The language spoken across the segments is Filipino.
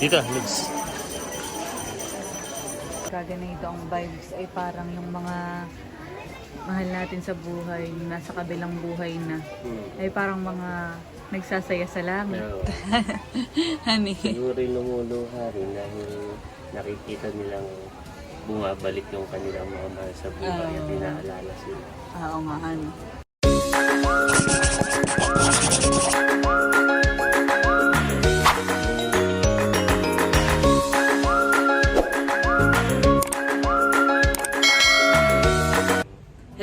Dito, Lex. Kaganito ang vibes ay parang yung mga mahal natin sa buhay, nasa kabilang buhay na. Ay parang mga nagsasaya sa langit. Pero, Honey. siguro rin lumuluha rin dahil nakikita nilang bumabalik yung kanilang mga mahal sa buhay at Oo. inaalala sila. Oo nga, ano.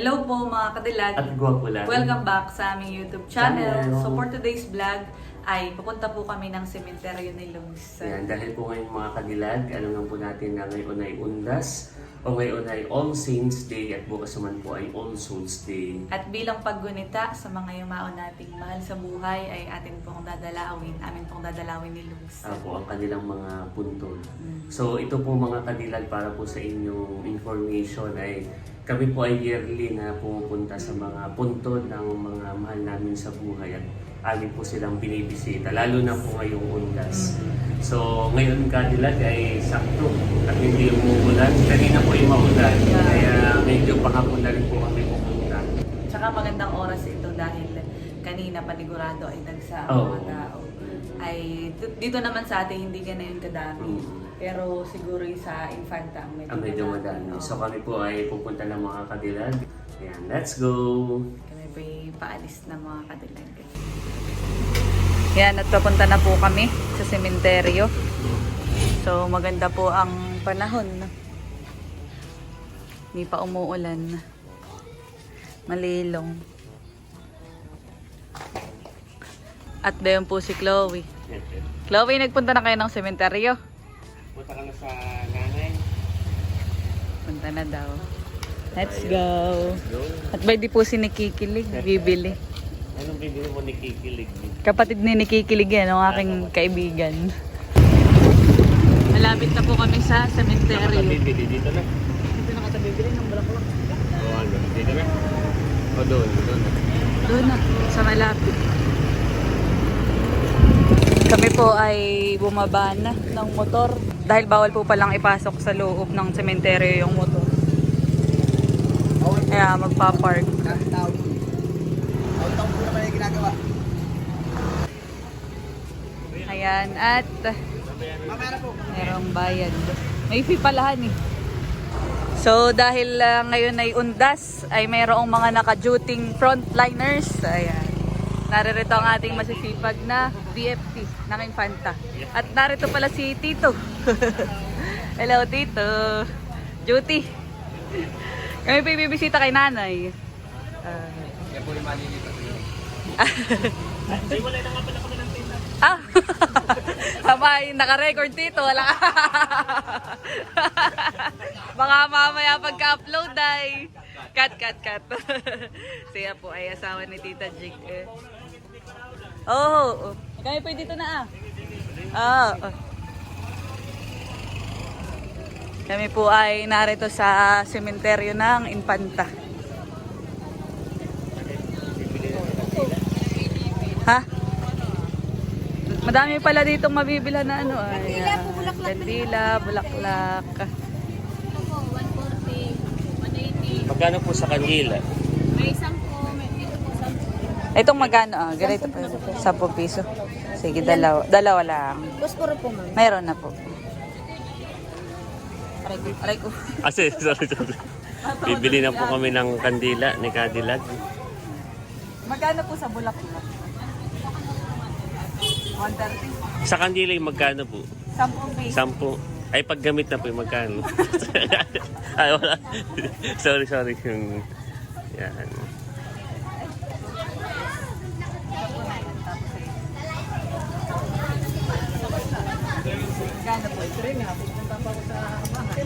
Hello po mga kadilag. At gwapo lang. Welcome back sa aming YouTube channel. Channel. So for today's vlog ay pupunta po kami ng sementeryo ni Luz. Yan, dahil po ngayon mga kadilag, alam nga po natin na ngayon ay undas o ngayon ay All Saints Day at bukas naman po ay All Souls Day. At bilang paggunita sa mga yumao nating mahal sa buhay ay atin pong dadalawin, amin pong dadalawin ni Luz. Ah, po ang kanilang mga puntod. Mm. So ito po mga kadilag para po sa inyong information ay kami po ay yearly na pumupunta sa mga puntod ng mga mahal namin sa buhay at amin po silang binibisita, lalo na po ngayong undas. So ngayon kadilag ay sakto at hindi umuulan. Kanina po ay maulan, kaya medyo pahapon na rin po kami pupunta. Tsaka magandang oras ito dahil kanina panigurado ay dagsa ang Oo. mga tao. Ay dito naman sa atin hindi ganayon kadami. Mm. Pero siguro yung sa Infanta medyo, Ang medyo madami. Oo. So kami po ay pupunta ng mga kadilag. Ayan, let's go! Kami po paalis na mga kadilag. Yan, at papunta na po kami sa sementeryo. So, maganda po ang panahon. Hindi pa umuulan. Malilong. At doon po si Chloe. Chloe, nagpunta na kayo ng sementeryo? Punta ka na sa nanay. Punta na daw. Let's go. At pwede po si Nikikilig, bibili. Anong bibili mo ni Kikilig? Kapatid ni Nikikilig yan, ang aking kaibigan. Malapit na po kami sa sementeryo. bibili dito na. Dito na kita bibili ng bulaklak. O ano, dito na. O doon, doon. Doon na, sa malapit. Kami po ay bumaba na ng motor. Dahil bawal po palang ipasok sa loob ng sementeryo yung motor. Kaya magpa-park. Ayan, at merong bayad. May fee eh. So dahil ah, ngayon ay undas, ay mayroong mga naka-duting frontliners. Ayan. Naririto ang ating masisipag na BFT ng Infanta. At narito pala si Tito. Hello Tito. Duty. Kami pa ibibisita kay nanay. Ah. Ah! Sabay, naka-record dito. Wala ka. Baka mamaya pagka-upload ay. Cut, cut, cut. Siya po ay asawa ni Tita Jig. Eh. Oh, oh. Kami po dito na ah. Ah, oh. Kami po ay narito sa sementeryo ng Infanta. Ha? Madami pala ditong mabibila na ano ay. Kandila bulaklak. Kandila, bulaklak. Ito po, 140, 180. Magkano po sa kanila? May 10, may dito po 10. Itong magkano ah? Ganito pa. 10 piso. Sige, dalawa. Dalawa lang. Posporo po, ma'am. Mayroon na po. Aray ko. Aray ko. Ah, sorry, sorry. Bibili na po kami ng kandila ni Cadillac. Magkano po sa bulaklak? 130. Sa kandila yung magkano po? 10 piso. Sampu. Ay, paggamit na po yung magkano. Ay, wala. sorry, sorry. Yung... Yan. Rin ha. Pupunta pa ako sa bahay.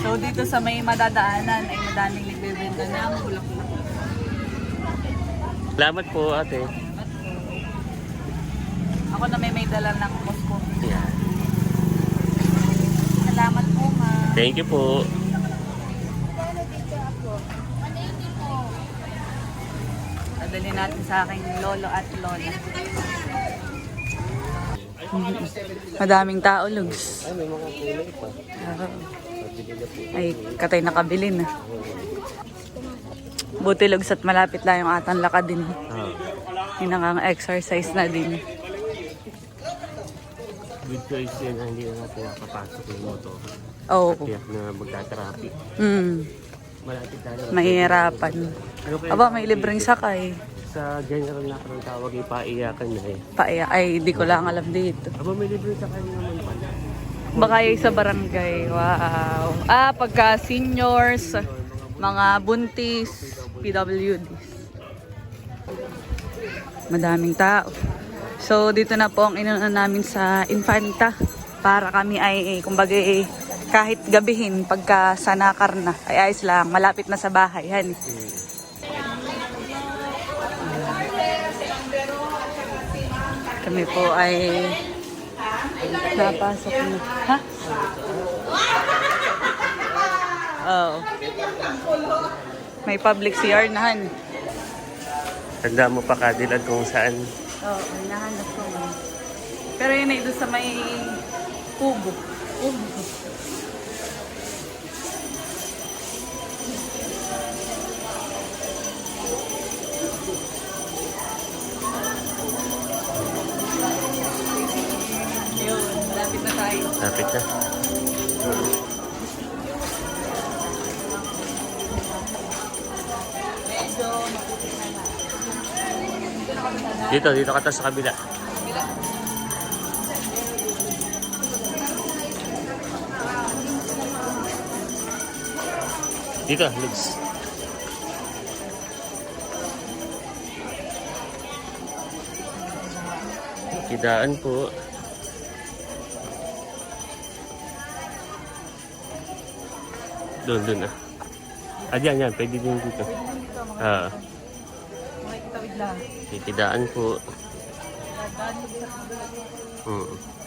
So dito sa may madadaanan ay madaming nagbebenta ng bulaklak. Salamat po, ate. Ako na may may dala ng Moscow. Yan. Salamat po ma. Thank you po. Dito ako? 180 po. Dadali natin sa aking lolo at lola. Madaming tao, Lugs. Ay, may mga kulay pa. Ay, katay nakabili na. Buti Lugs at malapit lang yung atang lakad din. Ah. Yung exercise na din. Good choice yun na hindi na natin nakapasok yung motor. Oo. Tiyak na magta-traffic. Mm, Malapit tayo. mahihirapan. Ano Aba, may libreng sakay. Sa general na ang tawag ay paiyakan na eh. Paaya, ay, di ko lang alam dito. Aba, may libreng sakay naman pala. Baka yung sa barangay. Wow. Ah, pagka seniors, mga buntis, PWDs. Madaming tao. So, dito na po ang inuna namin sa Infanta. Para kami ay, kumbaga, eh, kahit gabihin, pagka sanakar na, ay ayos lang. Malapit na sa bahay. Hani. Kami po ay napasok na. Ha? Oo. May public CR na han. Tanda mo pa kadilag kung saan. Oo, may nahanap ko. Pero yun ay doon sa may kubo. Kubo. Tayo. Lapit na. Medyo maputi na na. Dito, dito ka sa kabila. Dito, Lugs. Kidaan po. Doon, doon ah. Ah, dyan, yan. Pwede din dito. Ah, Makikitawid lang. kikidaan po. Dadaan sa kabila.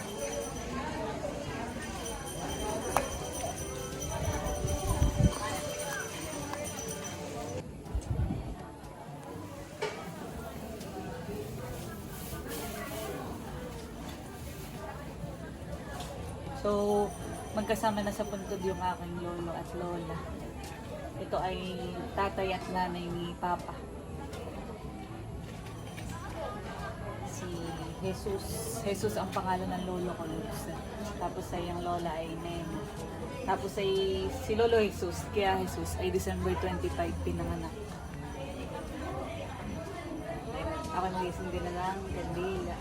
Magkasama na sa puntod yung aking lolo at lola. Ito ay tatay at nanay ni Papa. Si Jesus. Jesus ang pangalan ng lolo ko. Luz. Tapos ay ang lola ay Nene. Tapos ay si Lolo Jesus, kaya Jesus ay December 25 pinanganak. Ako nagising din na lang, kandila.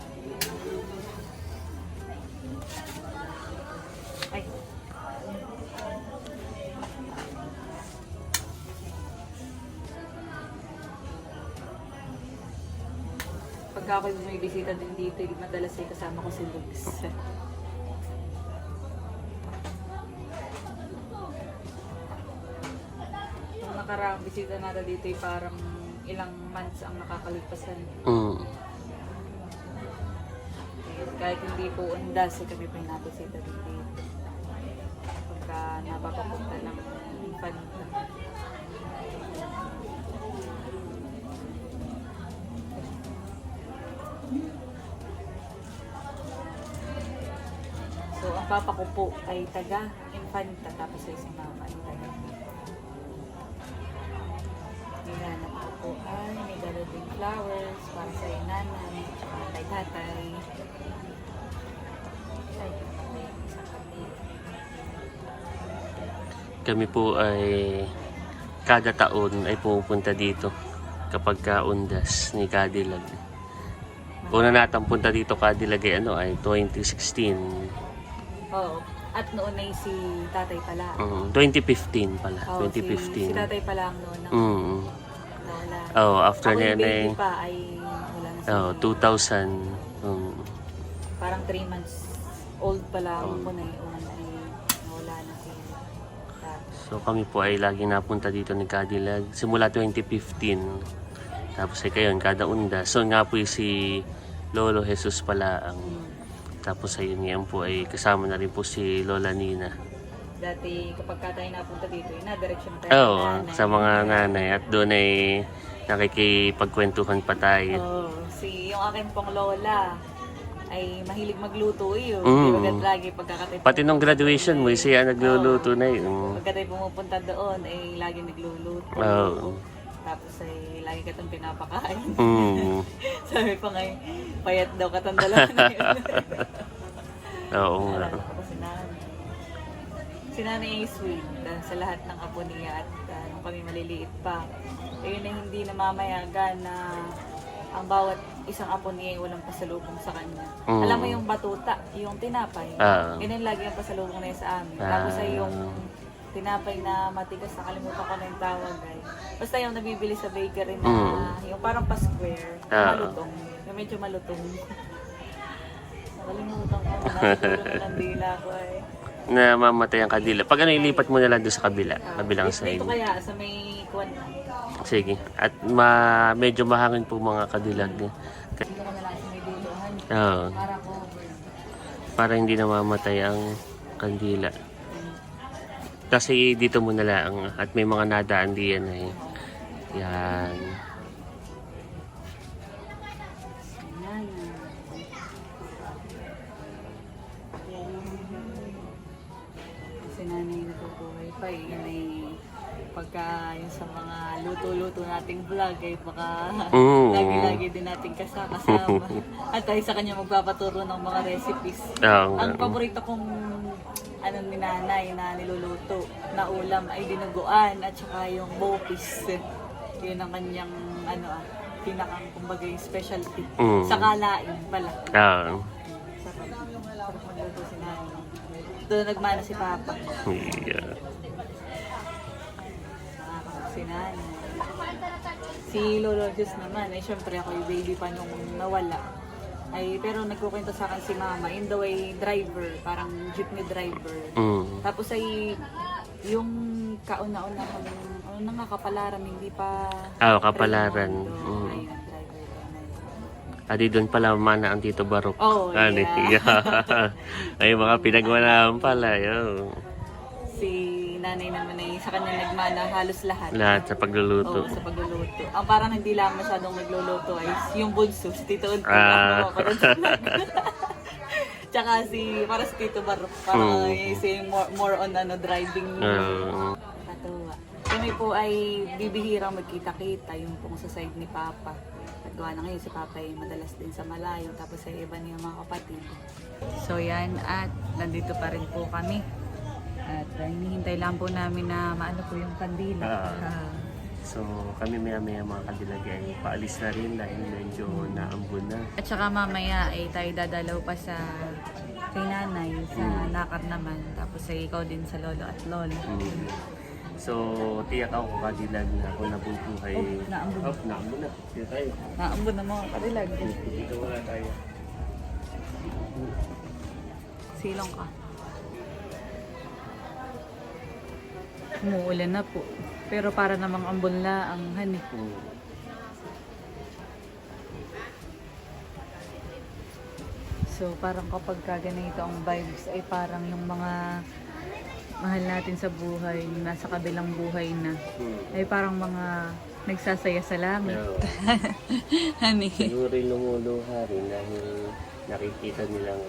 Ay. Pagka ako may bisita din dito, madalas ay kasama ko si Lugs. Nung nakaraang bisita natin dito ay parang ilang months ang nakakalipasan. Mm. Kahit hindi po undas, eh, kami po yung nabisita din dito. Pagka napapapunta ng infanta. So, ang papa ko po ay taga infanta, tapos ay si mama ay taga Nilanap ko po ay may dalating flowers para sa nanay, tsaka kay tatay. Kami. Po ay kada taon ay pumupunta dito kapag kaundas ni Cadillac. Una natang punta dito Cadillac ay ano ay 2016. Oo. At noon ay si tatay pala. Mm, 2015 pala. Oo, Si, si 2015. tatay pala ang noon ang Mm. nawala. Oh, after Ako niya yung na baby pa ay wala na si oh, 2000. Mm. Parang 3 months old pa lang Oo. ako na yun ay nawala na si tatay. So kami po ay laging napunta dito ni Cadillac simula 2015. Tapos ay kayon kada undas. So nga po si Lolo Jesus pala ang. Tapos ayun yan po ay kasama na rin po si Lola Nina. Dati kapag ka tayo napunta dito, ina direksyon tayo Oo, ng nanay. sa mga nanay. At doon ay nakikipagkwentuhan pa tayo. Oh, si yung akin pong lola ay mahilig magluto yun. Mm. Di ba lagi pagkakatay Pati nung graduation mo, siya nagluluto na yun. Pagkatay pumupunta doon ay lagi nagluluto. Oo. Tapos ay lagi ka itong pinapakain. Mm. Sabi pa nga, payat daw katandala na yun. Oo nga. Naalala ko si nanay. Si nanay ay sweet sa lahat ng apo niya at ah, nung kami maliliit pa. Ayun na hindi namamayagan na ang bawat isang apo niya ay walang pasalubong sa kanya. Mm. Alam mo yung batuta, yung tinapay. Ah. Ganun lagi ang pasalubong na yun sa amin. Ah. Tapos ay yung tinapay na matigas, nakalimutan ko na yung tawag ay. Basta yung nabibili sa bakery na Mm. yung parang pa-square, Ah. malutong. Yung medyo malutong. Nakalimutan ko. Nakalimutan ko ng dila ko ay. Na mamatay ang kadila. Pag ano, ilipat mo na lang doon sa kabila. Ah, Kabilang side. Dito kaya sa may kuwan. Sige. At ma medyo mahangin po mga kadilag. Dito ka na lang sa may dulohan. Oo. Para cover. Para hindi namamatay ang kandila. Kasi dito mo na lang. At may mga nadaan diyan eh. Yan. Pagka yung sa mga luto-luto nating vlog ay baka Mm. lagi-lagi din nating kasama. At tayo sa kanya magpapaturo ng mga recipes. Nga. Ang paborito kong ano ni nanay na niluluto na ulam ay dinuguan at saka yung bopis. Yun ang kanyang ano ah, pinakang kumbaga yung specialty. Mm. Sa kalain pala. Oo. Sarap. Sarap magluto si nanay. Doon nagmana si Papa. Yeah. Si nanay. Si Lolo Diyos naman, ay syempre ako yung baby pa nung nawala. Ay, pero nagkukwento sa akin si Mama, in the way driver, parang jeepney driver. Mm. Tapos ay yung kauna-una kami, ano na nga, kapalaran, hindi pa... Ah, kapalaran. Raymond. Mm. Ayun, driver ko. Adi doon pala mana ang Tito Barok. Oh, Ano, yeah. Ay, mga pinagmanaan pala. Yo. Si nanay naman ay sa kanya nagmana halos lahat. Lahat sa pagluluto. Oo, sa pagluluto. Ang parang hindi lang masyadong nagluluto ay yung bunso, si Tito Unto. Ah. Tsaka si, para si Tito Barok, parang Mm. si more, more on ano, driving. Ah, Katuwa. Kami po ay bibihirang magkita-kita, yung pong sa side ni Papa. At gawa na ngayon si Papa ay madalas din sa malayo, tapos sa iba niyang mga kapatid. So yan, at nandito pa rin po kami. At uh, hinihintay lang po namin na maano po yung kandila. Ah. Ah. so, kami maya-maya mga kadilag ay paalis na rin dahil medyo naambun na. At saka mamaya ay tayo dadalaw pa sa kay nanay, sa nakar naman. Tapos ay ikaw din sa lolo at lola. Mm. So, tiyak ako kadilag na ako nabubuhay. Oh, naambun. Oh, naambun na. Dito tayo. Naambun na mga kadilag. Dito muna tayo. Silong ka. Umuulan na po. Pero para namang ambon la ang hani. Mm. So parang kapag ka ganito ang vibes ay parang yung mga mahal natin sa buhay, nasa kabilang buhay na, Mm. ay parang mga nagsasaya sa langit. Yeah. Siguro yung lumuluha rin dahil nakikita nilang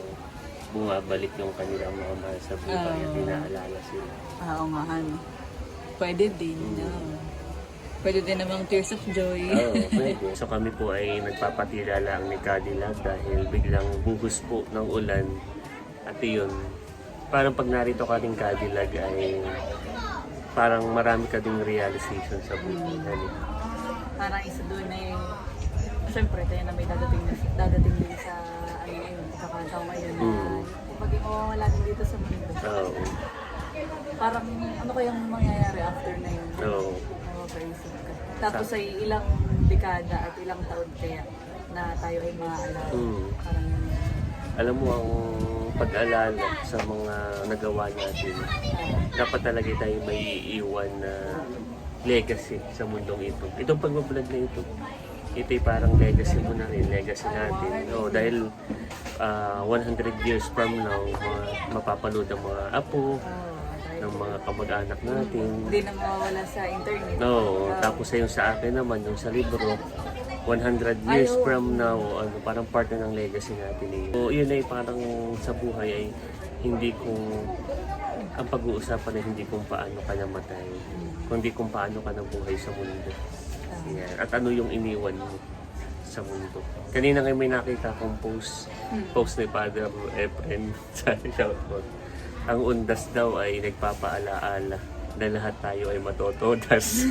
bumabalik yung kanilang mga mahal sa buhay at Oo. inaalala sila. Ah, Oo nga, hani. Pwede din. no? Pwede din namang tears of joy. Oo, pwede. So kami po ay nagpapatira lang ni Cadillac dahil biglang buhos po ng ulan. At yun, parang pag narito ka rin Cadillac ay parang marami ka ding realization sa buhay. Ano? parang isa doon na yung Siyempre, tayo na may dadating, na, dadating din sa ano yun, pagkakataon ngayon na Mm. pag mawawala din dito sa mundo. Oo. Parang ano kayang mangyayari after na yun? Oo. Mapapaisip ka. Tapos ay ilang dekada at ilang taon kaya na tayo ay maaalala. Mm. Parang yun. Alam mo ang pag-alala sa mga nagawa natin, dapat talaga tayo may iiwan na legacy sa mundong ito. Itong pagbablog na ito, ito'y parang legacy mo na rin, legacy natin. O, dahil ah, 100 years from now, mga mapapanood ang mga apo, ng mga kamag-anak natin. Hindi na mawawala sa internet. No, Ah. tapos yung sa akin naman, yung sa libro, 100 years Ay, oo. from now, ano, parang part na ng legacy natin eh. So, yun ay parang sa buhay ay hindi kung ang pag-uusapan ay hindi kung paano ka namatay, kundi kung paano ka nabuhay sa mundo. Yan. At ano yung iniwan mo sa mundo. Kanina nga may nakita akong post, post ni Father Efren sa shoutout. Ang undas daw ay nagpapaalaala na lahat tayo ay matotodas.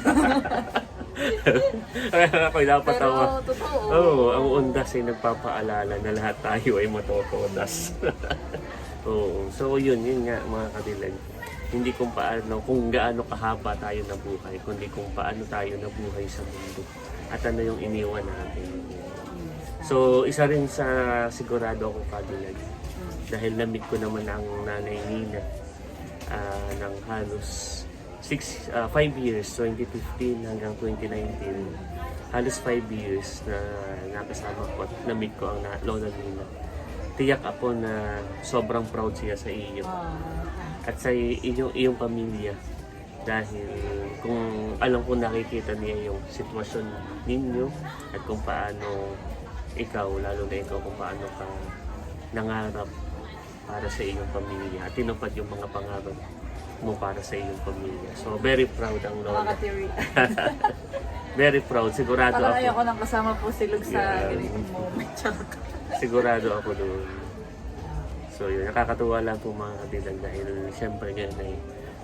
Kaya ako napatawa. Pero totoo. Oo, ang undas ay nagpapaalala na lahat tayo ay matotodas. Oo, so yun, yun nga mga kadilag. Hindi kung paano, kung gaano kahaba tayo nabuhay, kundi kung paano tayo nabuhay sa mundo. At ano yung iniwan natin. So, isa rin sa sigurado ako kadilag. Dahil na-meet ko naman ang nanay Nina ah, ng halos 6, 5 years, 2015 hanggang 2019. Halos 5 years na nakasama ko at na-meet ko ang na, lola Nina. Tiyak ako na sobrang proud siya sa iyo Ah. at sa inyong, iyong pamilya dahil kung alam ko nakikita niya yung sitwasyon ninyo at kung paano ikaw, lalo na ikaw kung paano ka nangarap para sa iyong pamilya at tinupad yung mga pangarap mo para sa iyong pamilya. So very proud ang lola. Nakaka-theory. Very proud. Sigurado Parang ako. ayoko nang kasama po silog sa Yeah. ganitong moment. Charot. Sigurado ako doon. So yun, nakakatuwa lang po mga katilag dahil siyempre ngayon ay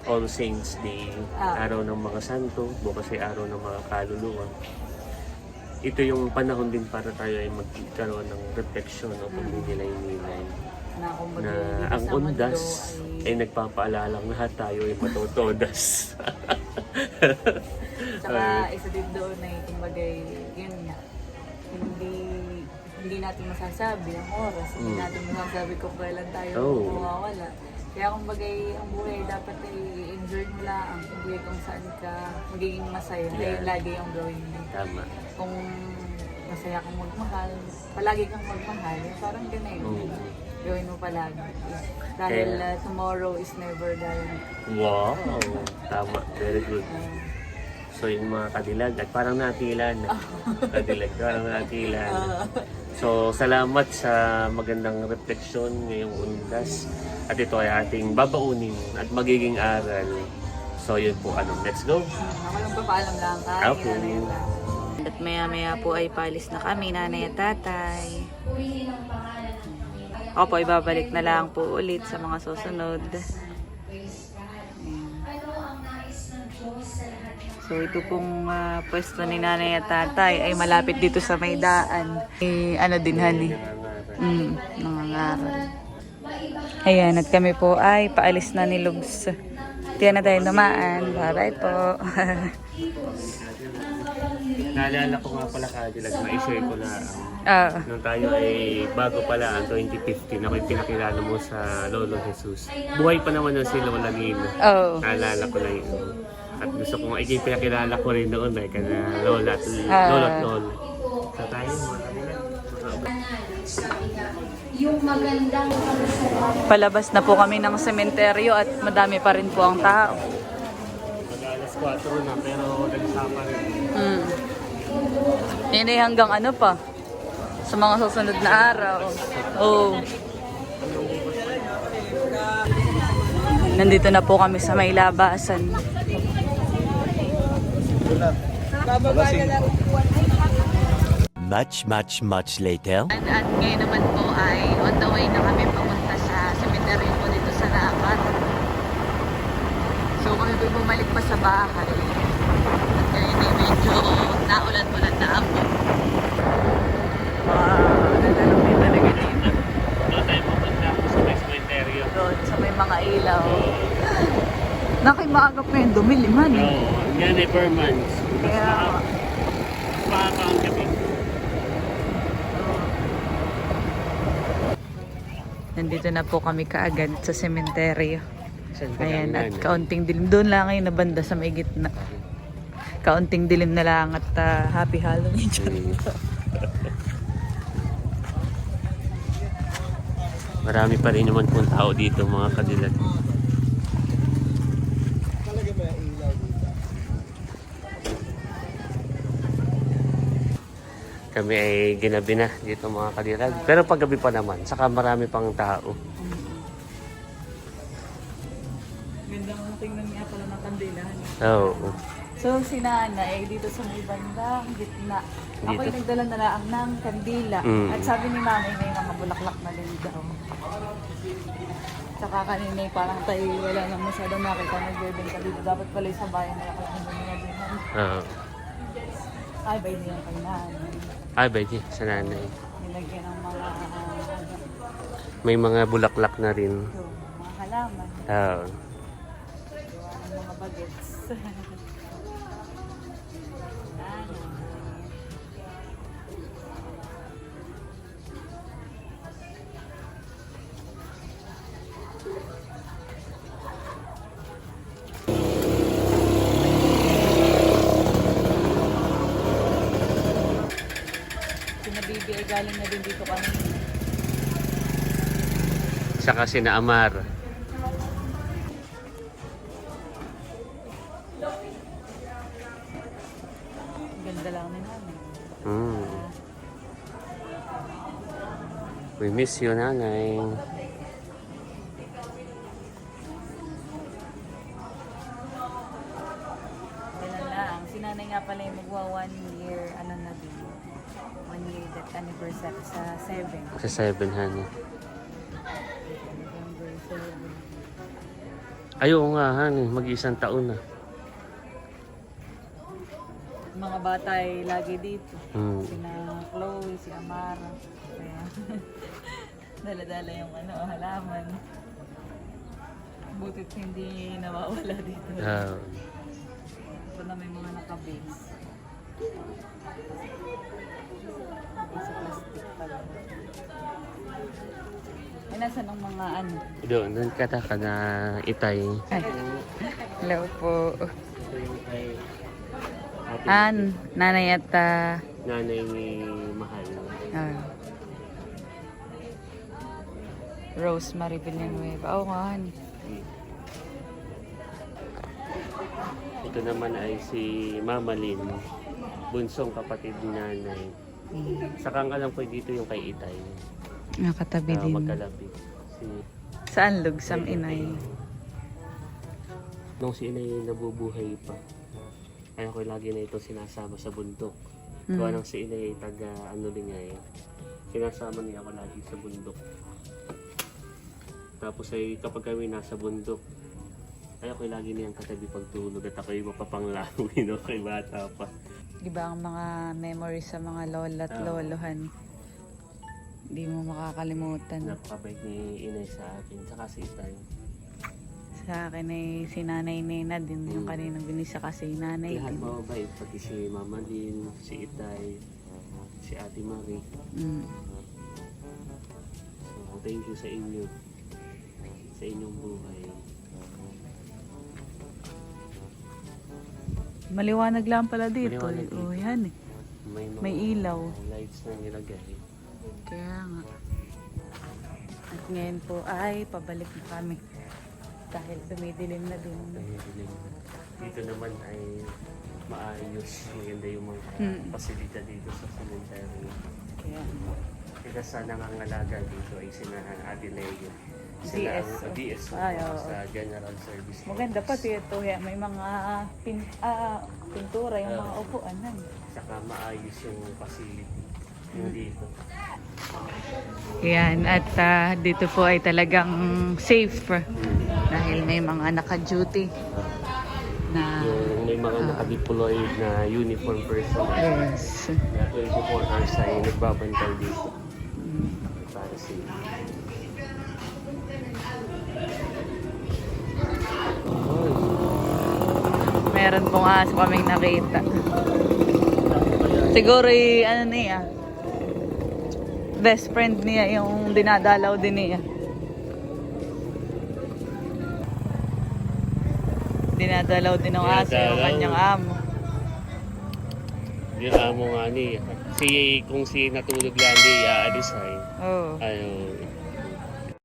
All Saints Day, Ah. araw ng mga santo, bukas ay araw ng mga kaluluwa. Ito yung panahon din para tayo ay magkaroon ng reflection o pagninilay-nilay na kumbaga na dito ang sa mundo undas ay ay nagpapaalalang lahat tayo ay matotodas. Tsaka isa din doon ay kumbaga yun nga, hindi hindi natin masasabi ang oras, hindi Mm. natin masasabi kung kailan tayo Oo. mawawala. Kaya kumbaga ang buhay dapat ay enjoy mo lang, hindi kung saan ka magiging masaya, Yeah. ayun lagi yung gawin mo. Tama. Kung masaya kang magmahal, palagi kang magmahal, parang ganun. Mm. Gawin mo palagi. Dahil Kaya- uh, tomorrow is never guaranteed. Wow! Tama. Very good. Uh, So yung mga kadilag at parang natila na. kadilag, parang natila na. So salamat sa magandang refleksyon ngayong undas. At ito ay ating babaunin at magiging aral. So yun po, ano, let's go. Ako lang papaalam lang kay Okay. at tatay. At maya maya po ay palis na kami, nanay at tatay. Ako po ay babalik na lang po ulit sa mga susunod. So ito pong ah, pwesto ni nanay at tatay ay malapit dito sa may daan. Eh, ano din hani? Mm, nangangaral. Ayan, at kami po ay paalis na ni Lugs. Tiyan na tayo dumaan. Bye-bye po. Naalala ko nga pala kadilag, ma-share ko na Ah, nung tayo ay bago pala ang 2015, ako yung pinakilala mo sa Lolo Jesus. Buhay pa naman nun si Lola Nina. oh. Naalala ko na yun. At gusto ko nga, ipinakilala ko rin noon eh, kana Lola at Ah. Lola at Lola. So tayo, mga. Yung magandang. Palabas na po kami ng sementeryo at madami pa rin po ang tao. Mag alas 4 na, pero nagsama rin. Mm. Yan ay hanggang ano pa? Sa mga susunod na araw. Oh. Nandito na po kami sa may labasan. Much, much, much later. At, at ngayon naman po ay on the way na kami papunta sa cemetery po dito sa Naapat. So kami po bumalik pa sa bahay. At ngayon ay medyo naulan-ulan na ako. Wow, nalalumi talaga dito. Doon tayo pupunta sa may. Doon sa may mga ilaw. Na yung dumiliman eh. Oo, yan ay per month. Kaya, Baka ang gabi. nandito na po kami kaagad sa sementeryo. Ayan, at kaunting dilim. Doon lang ngayon na banda sa may gitna kaunting dilim na lang at uh, happy Halloween. Mm. Marami pa rin naman pong tao dito mga kadilag. Kami ay ginabi na dito mga kadilag. Pero paggabi pa naman, saka marami pang tao. Oo. So, si nanay dito sa may bandang gitna. Ako Dito. yung nagdala na lang ng kandila. Mm. At sabi ni nanay may mga bulaklak na din daw. Tsaka kanina parang tayo wala nang masyadong nakita nagbebenta dito. Dapat pala sa bayan na ako yung bumili din. Oo. Ay, ba yun yung kay nanay. Ay, Betty, sa nanay. Nilagyan ng mga, ano, May mga bulaklak na rin. ito, mga halaman. Oo. Ng mga bagets. Galing na din dito kami. Saka sina Amar. We miss you, nanay. Wala lang. Si nanay nga pala yung magwa one year, ano na din. One year that anniversary sa 7. Sa seven, honey. November 7. Ay, oo nga, honey. Mag-isang taon na. Mga bata ay lagi dito. Mm. Sina Chloe, si Amara. Kaya, dala-dala yung ano, halaman. Butit hindi nawawala dito. Oo. Ito na may mga naka-base. Sa plastic pala. Ay, nasa ng mga ano? Doon, doon kata ka na itay. Ay. Hello po. An, nanay at ah, nanay ni Mahal. ah, Rosemary Villanueva. Oo nga, han. Ito naman ay si Mama Lynn. Bunsong kapatid ni nanay. Saka ang alam ko dito yung kay Itay. Nakatabi na din. magkalapit. Si, Saan lugsam inay? nung si Inay nabubuhay pa. Kaya ko lagi na ito sinasama sa bundok. Mm. Gawa nang si Inay ay taga ano din niya eh. Sinasama niya ako lagi sa bundok. Tapos ay kapag kami nasa bundok, ay ako lagi niyang katabi pagtulog at ako'y mapapanglawi no kay bata pa. Di ba ang mga memories sa mga lola at Oo. lolohan? Hindi mo makakalimutan. Napakabait ni Inay sa akin, saka si Itay. Sa akin ay si Nanay Nena din. Yung kaninang binisa kasi nanay Lahat din. mababait, pati si Mama Lynn, si Itay, si Ate Marie. Mm. So, thank you sa inyo. Sa inyong buhay. Maliwanag lang pala dito. Maliwanag eh. Oh, dito. yan eh. May, mga May ilaw. lights na nilagay. Kaya nga. At ngayon po ay pabalik na kami. Dahil dumidilim na din. Kaya dilim. Dito naman ay maayos. Maganda yung mga Mm. pasilita dito sa cemetery. Kaya Kaya sa nangangalaga dito ay sina Ate Leo. DSO. ang DSO Ay, oo. sa General Service. maganda pa ito. May mga pin, ah, pintura, yung mga Oo. upuan. Nan. Saka maayos yung facility. Yung dito. Yan, at ah, dito po ay talagang safe. May mga naka-duty na Yung may mga nakadeployed na uniform person. yes. Na 24 hours ay nagbabantay dito. Mm. Para sa Meron pong aso kaming nakita. Siguro ano niya, best friend niya yung dinadalaw din niya. Dinadalaw din ng aso yung kanyang amo. Yung amo nga ni, si, kung si natulog lang di aalis ay, Oh. ano,